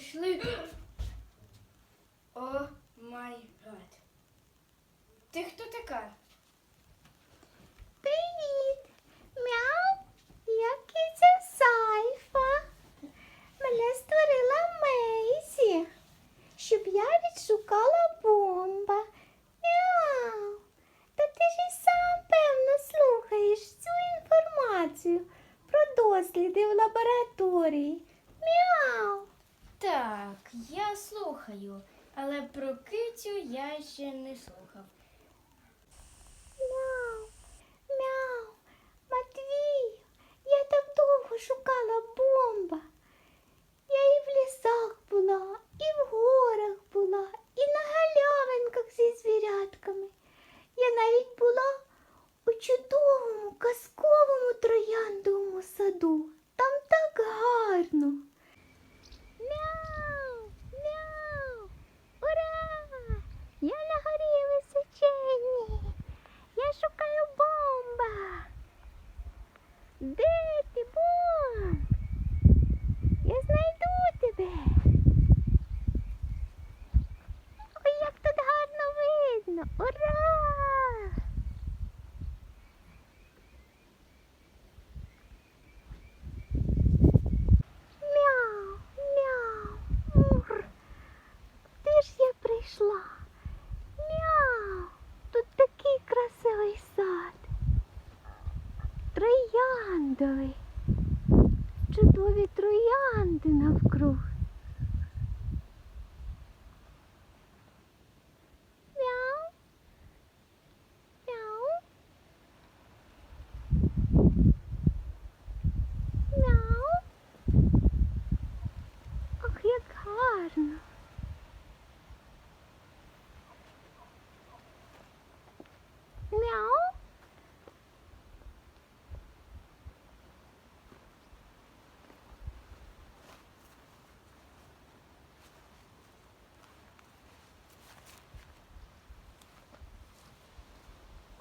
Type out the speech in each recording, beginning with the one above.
прийшли. О май гад. Ти хто така? Привіт! Мяу! Я киця Сайфа. Мене створила Мейсі, щоб я відшукала бомба. Мяу! Та ти ж і сам, певно, слухаєш цю інформацію про досліди в лабораторії. Я слухаю, але про кицю я ще не слухав. Мяу, мяу, Матвію, я так довго шукала бомба. Я і в лісах була, і в горах була, і на галявинках зі звірятками. Я навіть була у чудовому казковому трояндовому саду. Там так гарно. Мяу, мяу, ура! Я на горі височенні. Я шукаю бомба. Де ти, бомб? Я знайду тебе. Ой, як тут гарно видно. Ура! Мяу, мяу, мур. Де ж я прийшла? Мяу, тут такий красивий сад. Трояндовий. Чудові троянди навкруг. Мяу. Мяу. Мяу. Ох, як гарно. Мяу.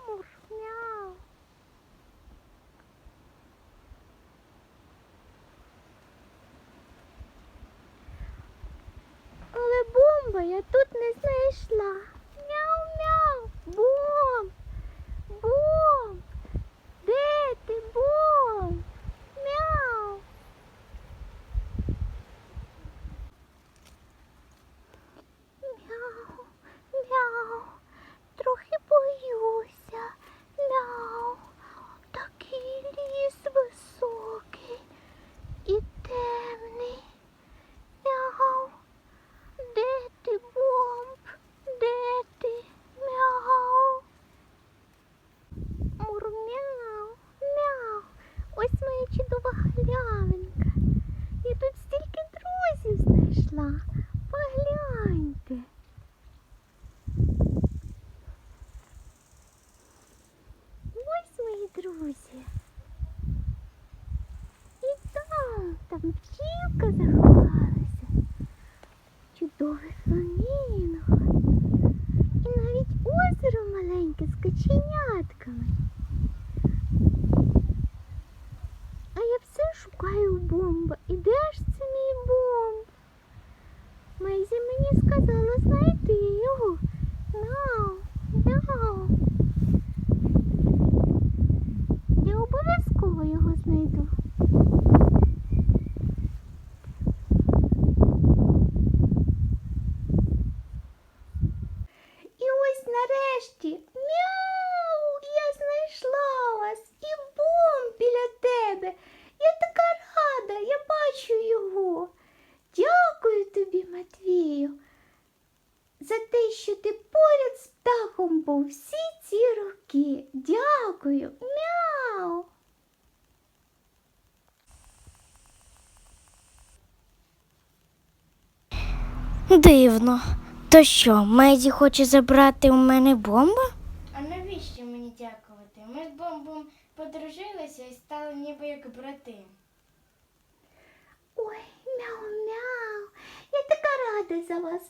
Мур, мяу. Але бомба я тут не знайшла. cosa. Був всі ці роки. Дякую, мяу. Дивно. То що, Мейзі хоче забрати у мене бомбу? А навіщо мені дякувати? Ми з бомбом подружилися і стали ніби як брати. Ой, мяу-мяу. Я така рада за вас.